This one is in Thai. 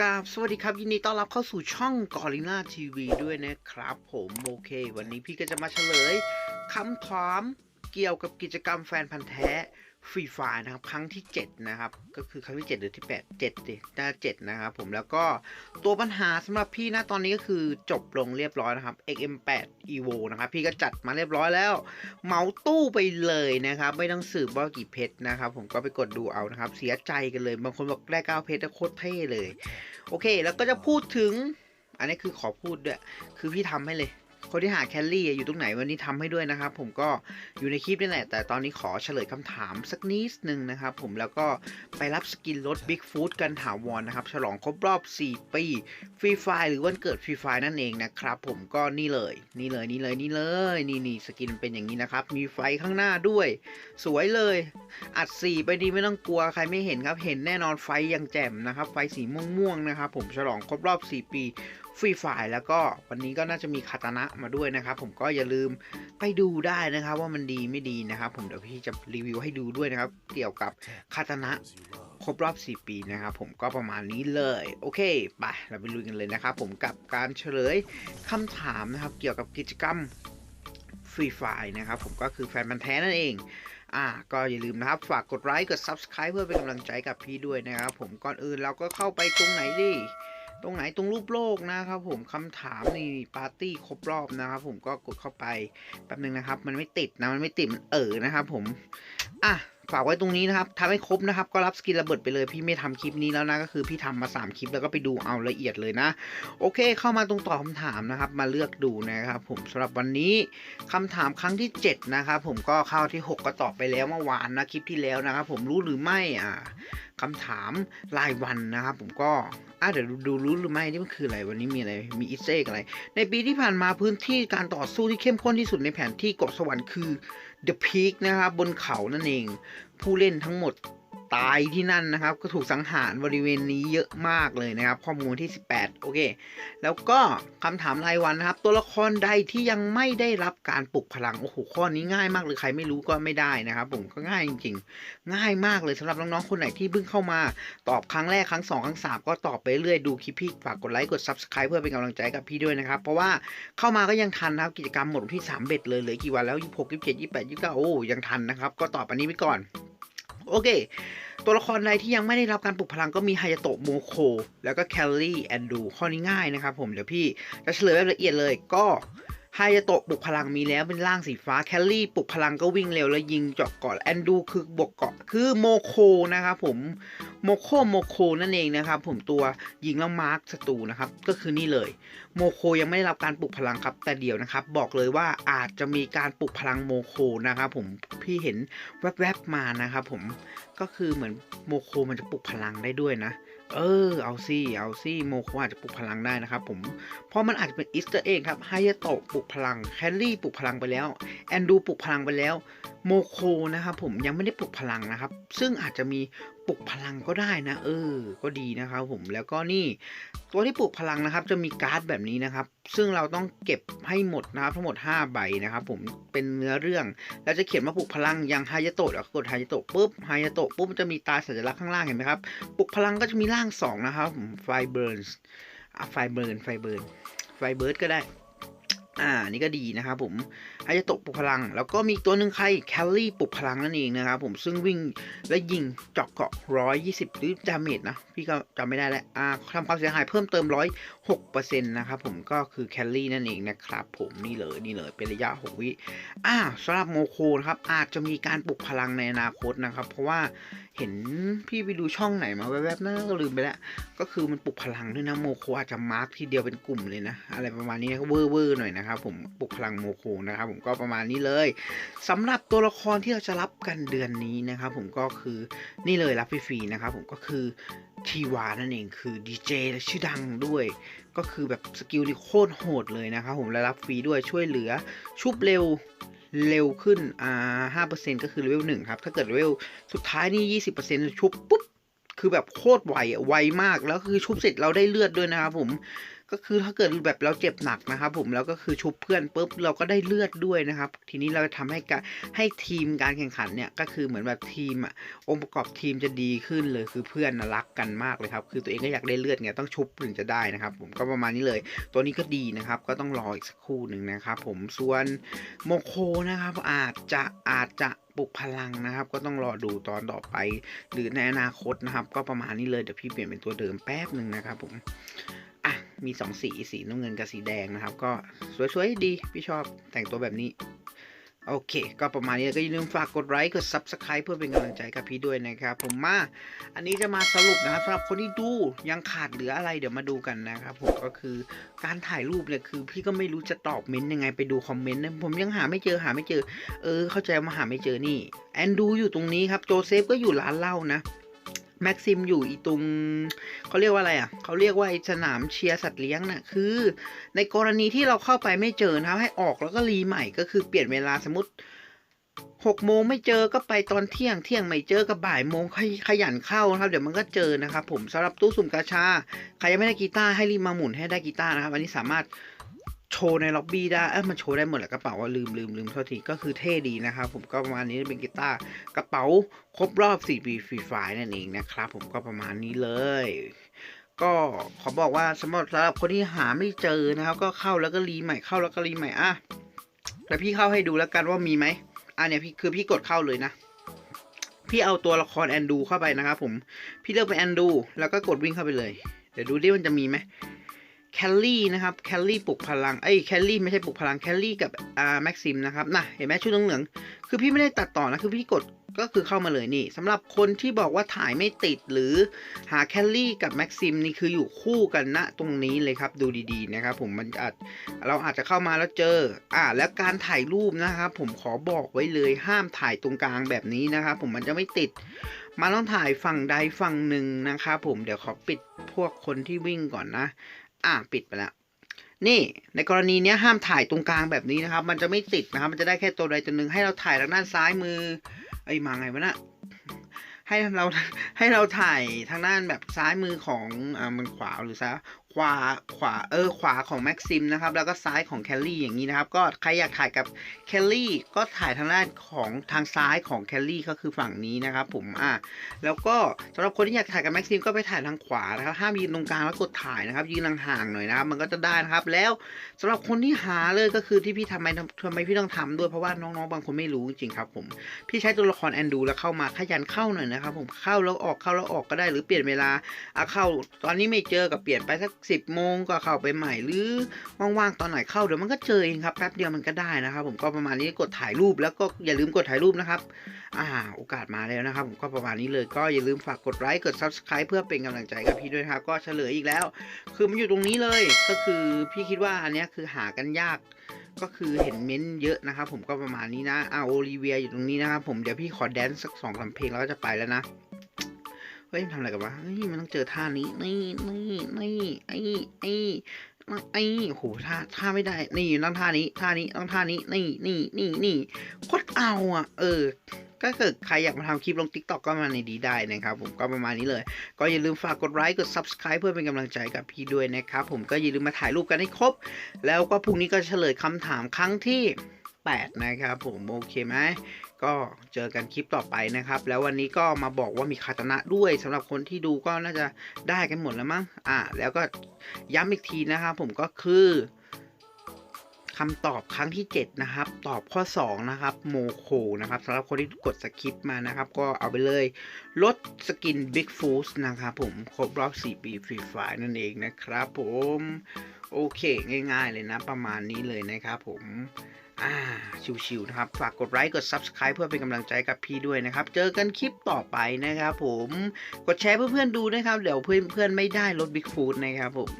กราบสวัสดีครับ ยินดีต้อนรับเข้าสู่ช่องกอริน่าทีวีด้วยนะครับผมโอเค วันนี้พี่ก็จะมาเฉลยคำถามเกี่ยวกับกิจกรรมแฟนพันธ์แท้ ฟรีไฟนะครับ ครั้งที่ 7 นะครับ ก็คือครั้งที่ 7 หรือที่ 8 7ดิน่า7นะครับผมแล้วก็ตัวปัญหาสำหรับพี่นะตอนนี้ก็คือจบลงเรียบร้อยนะครับ XM8 Evo นะครับ พี่ก็จัดมาเรียบร้อยแล้ว เมาตู้ไปเลยนะครับ ไม่ต้องสืบว่ากี่เพชรนะครับ ผมก็ไปกดดูเอานะครับ เสียใจกันเลย บางคนบอกได้เก้าเพชรโคตรเท่เลย โอเค แล้วก็จะพูดถึง อันนี้คือขอพูดด้วย คือพี่ทำให้เลย คนที่หาแคลรี่อยู่ตรงไหนวันนี้ทำให้ด้วยนะครับ ผมก็อยู่ในคลิปนี่แหละ แต่ตอนนี้ขอเฉลยคำถามสักนิดนึงนะครับ ผมแล้วก็ไปรับสกินรถ Big Food กันถาวรนะครับ ฉลองครบรอบ 4 ปีฟรีไฟหรือวันเกิดฟรีไฟนั่นเองนะครับผมก็นี่เลย นี่เลยนี่เลยนี่เลยนี่นี่สกินเป็นอย่างนี้นะครับ มีไฟข้างหน้าด้วย สวยเลย อัดสีไปดีไม่ต้องกลัวใครไม่เห็นครับ เห็นแน่นอนไฟยังแจ่มนะครับ ไฟสีม่วงๆนะครับ ผมฉลองครบรอบ 4 ปี ฟรีไฟแล้วก็วันนี้ก็น่าจะมีคาตานะมาด้วยนะครับ ผมก็อย่าลืมไปดูได้นะครับ ว่ามันดีไม่ดีนะครับ ผมเดี๋ยวพี่จะรีวิวให้ดูด้วยนะครับ เกี่ยวกับคาตานะครบรอบ 4 ปีนะครับผมก็ประมาณนี้เลย โอเคไปเราไปลุยกันเลยนะครับ ผมกับการเฉลยคำถามนะครับ เกี่ยวกับกิจกรรมฟรีไฟนะครับ ผมก็คือแฟนมันแท้นั่นเองอ่าก็อย่าลืมนะครับ ฝากกดไลค์กด Subscribe เพื่อเป็นกำลังใจกับพี่ด้วยนะครับ ผมก่อนอื่นเราก็เข้าไปตรงไหนดิต รงไหนตรงรูปโลกนะครับผมคำถามนี่ปาร์ตี้ครบรอบนะครับผมก็กดเข้าไปแป๊บนึงนะครับ มันไม่ติดนะมันไม่ติดมันเออนะครับผมอะฝากไว้ตรงนี้นะครับทำให้ครบนะครับ ก็รับสกินระเบิดไปเลย พี่ไม่ทำคลิปนี้แล้วนะ ก็คือพี่ทำมา 3 คลิปแล้วก็ไปดูเอาละเอียดเลยนะ โอเค เข้ามาตรงตอบคำถามนะครับ มาเลือกดูนะครับ ผมสำหรับวันนี้คำถามครั้งที่ 7 นะครับผมก็เข้าที่ 6 ก็ตอบไปแล้วเมื่อวานนะคลิปที่แล้วนะครับผมรู้หรือไม่อ่า คำถามรายวันนะครับ ผมก็อะเดี๋ยวดูรู้หรือไม่นี่มันคืออะไรวันนี้มีอะไรมีอิสเซกอะไร ในปีที่ผ่านมาพื้นที่การต่อสู้ที่เข้มข้นที่สุดในแผนที่เกาะสวรรค์คือ The Peak นะครับบนเขานั่นเอง ผู้เล่นทั้งหมด ตายที่นั่นนะครับ ก็ถูกสังหารบริเวณนี้เยอะมากเลยนะครับ ข้อมูลที่ 18 โอเค แล้วก็คำถามรายวันนะครับ ตัวละครใดที่ยังไม่ได้รับการปลุกพลัง โอ้โห ข้อนี้ง่ายมากเลยใครไม่รู้ก็ไม่ได้นะครับ ผมก็ง่ายจริงๆ ง่ายมากเลยสำหรับน้องๆ คนไหนที่เพิ่งเข้ามา ตอบครั้งแรกครั้งสองครั้งสามก็ตอบไปเรื่อยดูคลิปพี่ฝากกดไลค์กด subscribe เพื่อเป็นกำลังใจกับพี่ด้วยนะครับ เพราะว่าเข้ามาก็ยังทันนะครับกิจกรรมหมดที่3เบ็ดเลยเหลือกี่วันแล้ว26 27 28 29โอ้ยังทันนะครับก็ตอบอันนี้ไปก่อน โอเค ตัวละครใดที่ยังไม่ได้รับการปลุกพลังก็มีไฮยาโตะโมโคแล้วก็แคลรี่แอนดูข้อนี้ง่ายนะครับผม เดี๋ยวพี่จะเฉลยแบบละเอียดเลยก็ ไฮยาโตะปลุกพลังมีแล้วเป็นร่างสีฟ้าแคลรี่ปลุกพลังก็วิ่งเร็วแล้วยิงเจาะเกาะแอนดูคือบวกเกาะคือโมโคนะครับผมโมโคโมโคนั่นเองนะครับผมตัวยิงแล้วมาร์คศัตรูนะครับก็คือนี่เลยโมโคยังไม่ได้รับการปลุกพลังครับแต่เดี๋ยวนะครับ บอกเลยว่าอาจจะมีการปลุกพลังโมโคนะครับผมพี่เห็นแวบๆมานะครับผมก็คือเหมือนโมโคมันจะปลุกพลังได้ด้วยนะ เออ เอาซี่ เอาซี่โมโคอาจจะปลุกพลังได้นะครับผม เพราะมันอาจจะเป็นอิสเตอร์เองครับไฮยาโตะปลุกพลังแคลรี่ปลุกพลังไปแล้ว แอนดูปลุกพลังไปแล้ว โมโคนะครับผมยังไม่ได้ปลุกพลังนะครับ ซึ่งอาจจะมีปลุกพลังก็ได้นะ เออ ก็ดีนะครับผมแล้วก็นี่ ตัวที่ปลุกพลังนะครับ จะมีการ์ดแบบนี้นะครับ ซึ่งเราต้องเก็บให้หมดนะครับ ทั้งหมด 5 ใบนะครับ ผมเป็นเนื้อเรื่องแล้วจะเขียนว่าปลุกพลังอย่างไฮยโตะแล้วกดไฮยโตะปุ๊บไฮยโตะปุ๊บมันจะมีตาสัญลักษณ์ข้างล่างเห็นไหมครับปลุกพลังก็จะมีร่างสองนะครับไฟเบิร์นไฟเบิร์นไฟเบิร์นไฟเบิร์ดก็ได้ อ่านี่ก็ดีนะครับผมไฮยาโตะปลุกพลัง แล้วก็มีอีกตัวหนึ่งใครแคลรี่ปลุกพลังนั่นเองนะครับผมซึ่งวิ่งและยิงเจาะเกาะ120หรือดาเมจนะ พี่ก็จำไม่ได้แล้วอ่าทำความเสียหายเพิ่มเติม106%นะครับผมก็คือแคลรี่นั่นเองนะครับผมนี่เลยนี่เลยเป็นระยะ6วิอ่าสำหรับโมโคนะครับอาจจะมีการปลุกพลังในอนาคตนะครับ เพราะว่า เห็นพี่ไปดูช่องไหนมาแวบๆนะก็ลืมไปแล้ว ก็คือมันปลุกพลังด้วยนะโมโคอาจจะมาร์กทีเดียวเป็นกลุ่มเลยนะ อะไรประมาณนี้นะเวอร์เวอร์หน่อยนะครับผมปลุกพลังโมโคนะครับผมก็ประมาณนี้เลยสำหรับตัวละครที่เราจะรับกันเดือนนี้นะครับผมก็คือนี่เลยรับฟรีๆนะครับผมก็คือทีวานั่นเองคือดีเจและชื่อดังด้วย ก็คือแบบสกิลนี่โคตรโหดเลยนะครับผมและรับฟรีด้วยช่วยเหลือชุบเร็ว เร็วขึ้นอ่าห้าเปอร์เซ็นต์ก็คือเลเวลหนึ่งครับ ถ้าเกิดเลเวลสุดท้ายนี่ยี่สิบเปอร์เซ็นต์ชุบปุ๊บ คือแบบโคตรไวอะไวมาก แล้วคือชุบเสร็จเราได้เลือดด้วยนะครับผม ก็คือถ้าเกิดแบบเราเจ็บหนักนะครับ ผมแล้วก็คือชุบเพื่อนปุ๊บเราก็ได้เลือดด้วยนะครับ ทีนี้เราจะทำให้การให้ทีมการแข่งขันเนี่ยก็คือเหมือนแบบทีมอะองค์ประกอบทีมจะดีขึ้นเลยคือเพื่อนรักกันมากเลยครับคือตัวเองก็อยากได้เลือดไงต้องชุบถึงจะได้นะครับ ผมก็ประมาณนี้เลย ตัวนี้ก็ดีนะครับ ก็ต้องรออีกสักครู่หนึ่งนะครับผมส่วนโมโคนะครับอาจจะอาจจะปลุกพลังนะครับ ก็ต้องรอดูตอนต่อไป หรือในอนาคตนะครับ ก็ประมาณนี้เลยเดี๋ยวพี่เปลี่ยนเป็นตัวเดิมแป๊บหนึ่งนะครับผม มีสองสีสีน้ำเงินกับสีแดงนะครับ ก็สวยๆดี พี่ชอบแต่งตัวแบบนี้ โอเค ก็ประมาณนี้ก็อย่าลืมฝากกดไลค์กด Subscribe เพื่อเป็นกำลังใจกับพี่ด้วยนะครับ ผมมา อันนี้จะมาสรุปนะครับสำหรับคนที่ดูยังขาดเหลืออะไรเดี๋ยวมาดูกันนะครับผมก็คือการถ่ายรูปเนี่ยคือ พี่ก็ไม่รู้จะตอบเม้นต์ยังไงไปดูคอมเมนต์นะผมยังหาไม่เจอหาไม่เจอ เออ เข้าใจว่าหาไม่เจอนี่แอนดูอยู่ตรงนี้ครับโจเซฟก็อยู่ร้านเหล้านะ แม็กซิมอยู่อีตรงเขาเรียกว่าอะไรอะเขาเรียกว่าสนามเชียร์สัตว์เลี้ยงน่ะคือ ในกรณีที่เราเข้าไปไม่เจอนะครับให้ออกแล้วก็รีใหม่ก็คือเปลี่ยนเวลาสมมติหกโมงไม่เจอก็ไปตอนเที่ยงเที่ยงไม่เจอก็บ่ายโมงขยขยันเข้านะครับ เดี๋ยวมันก็เจอนะครับ ผมสำหรับตู้สุ่มกาชาใครยังไม่ได้กีตาร์ให้รีบมาหมุนให้ได้กีตาร์นะครับอันนี้สามารถ โชว์ในล็อบบี้ได้ เออมันโชว์ได้หมดแหละกระเป๋าว่าลืมลืมลืมโทษทีก็คือเท่ดีนะครับผมก็ประมาณนี้เป็นกีตาร์กระเป๋าครบรอบ 4 ปีฟรีไฟนั่นเองนะครับผมก็ประมาณนี้เลย ก็ขอบอกว่าสำหรับสำหรับคนที่หาไม่เจอนะครับ ก็เข้าแล้วก็รีใหม่เข้าแล้วก็รีใหม่อะแล้วพี่เข้าให้ดูแล้วกันว่ามีไหมอะเนี่ยพี่คือพี่กดเข้าเลยนะพี่เอาตัวละครแอนดูเข้าไปนะครับผม พี่เลือกเป็นแอนดู แล้วก็กดวิ่งเข้าไปเลย เดี๋ยวดูดิมันจะมีไหม แคลลี่นะครับแคลลี่ปลุกพลังเอ้ยแคลลี่ไม่ใช่ปลุกพลังแคลลี่กับอ่าแม็กซิมนะครับน่ะเห็นไหมชุดเหลืองๆคือพี่ไม่ได้ตัดต่อนะคือพี่กดก็คือเข้ามาเลยนี่สำหรับคนที่บอกว่าถ่ายไม่ติดหรือหาแคลลี่กับแม็กซิมนี่คืออยู่คู่กันณตรงนี้เลยครับดูดีๆนะครับผมมันอาจเราอาจจะเข้ามาแล้วเจออ่าแล้วการถ่ายรูปนะครับผมขอบอกไว้เลยห้ามถ่ายตรงกลางแบบนี้นะครับผมมันจะไม่ติดมันต้องถ่ายฝั่งใดฝั่งหนึ่งนะครับผมเดี๋ยวขอปิดพวกคนที่วิ่งก่อนนะ อะปิดไปแล้ว นี่ในกรณีเนี้ยห้ามถ่ายตรงกลางแบบนี้นะครับ มันจะไม่ติดนะครับ มันจะได้แค่ตัวใดตัวหนึ่งให้เราถ่ายทางด้านซ้ายมือไอ้ยมาไงวะนะให้เราให้เราถ่ายทางด้านแบบซ้ายมือของอ่ามันขวาหรือซ้าย ขวาขวาเออขวาของแม็กซิมนะครับแล้วก็ซ้ายของแคลลี่อย่างนี้นะครับ ก็ใครอยากถ่ายกับแคลลี่ก็ถ่ายทางด้านของทางซ้ายของแคลลี่ก็คือฝั่งนี้นะครับผมอะแล้วก็สำหรับคนที่อยากถ่ายกับแม็กซิมก็ไปถ่ายทางขวานะครับห้ามยืนตรงกลางแล้วกดถ่ายนะครับยืนห่างๆหน่อยนะครับมันก็จะได้นะครับ แล้วสำหรับคนที่หาเลยก็คือที่พี่ทำไมทำไมพี่ต้องทำด้วยเพราะว่าน้องๆบางคนไม่รู้จริงครับผมพี่ใช้ตัวละครแอนดูแล้วเข้ามาขยันเข้าหน่อยนะครับผมเข้าแล้วออกเข้าแล้วออกก็ได้หรือเปลี่ยนเวลาอะเข้าตอนนี้ไม่เจอกับเปลี่ยนไปสักสิบโมงก็เข้าไปใหม่หรือว่างๆตอนไหนเข้าเดี๋ยวมันก็เจอเองครับแป๊บเดียวมันก็ได้นะครับ ผมก็ประมาณนี้กดถ่ายรูปแล้วก็อย่าลืมกดถ่ายรูปนะครับอ่าโอกาสมาแล้วนะครับ ผมก็ประมาณนี้เลยก็อย่าลืมฝากกดไลค์กด subscribe เพื่อเป็นกำลังใจกับพี่ด้วยครับก็เฉลยอีกแล้ว คือมันอยู่ตรงนี้เลยก็คือพี่คิดว่าอันนี้คือหากันยากก็คือเห็นเม้นต์เยอะนะครับ ผมก็ประมาณนี้นะอ่าโอลิเวียอยู่ตรงนี้นะครับผมเดี๋ยวพี่ขอแดนซ์สักสองสามเพลงแล้วก็จะไปแล้วนะ ฮ้ยมันทำอะไรกันวะเฮ้ยมันต้องเจอท่านี้นี่นี่นี่ไอ้ไอ้ไอ้โอ้โหท่าท่าไม่ได้ นี่ต้องท่านี้ท่านี้ต้องท่านี้นี่นี่นี่นี่โคตรเอาอะ เออก็เกิดใครอยากมาทำคลิปลง t ิ k t o k ก็มาในดีได้นะครับผมก็ประมาณนี้เลย ก็อย่าลืมฝากกดไลค์กด subscribe เพื่อเป็นกำลังใจกับพี่ด้วยนะครับผมก็อย่าลืมมาถ่ายรูปกันให้ครบ แล้วก็พรุ่งนี้ก็เฉลยคำถามครั้งที่ 8 นะครับผมโอเคไหมก็เจอกันคลิปต่อไปนะครับ แล้ววันนี้ก็มาบอกว่ามีคาตนะด้วยสำหรับคนที่ดูก็น่าจะได้กันหมดแล้วมั้งอ่าแล้วก็ย้ำอีกทีนะครับผมก็คือคำตอบครั้งที่ 7 นะครับ ตอบข้อ 2 นะครับ โมโคนะครับสำหรับคนที่กดสคริปต์มานะครับ ก็เอาไปเลยลดสกิน Big f o o d นะครับผม ครบรอบ 4 ปีฟรีไฟนั่นเองนะครับผม โอเค ง่ายๆเลยนะ ประมาณนี้เลยนะครับผม อ่าชิวๆนะครับ ฝากกดไลค์กด Subscribe เพื่อเป็นกำลังใจกับพี่ด้วยนะครับ เจอกันคลิปต่อไปนะครับผม กดแชร์เพื่อนๆดูนะครับ เดี๋ยวเพื่อนๆไม่ได้ลดบิ๊กฟูดนะครับผม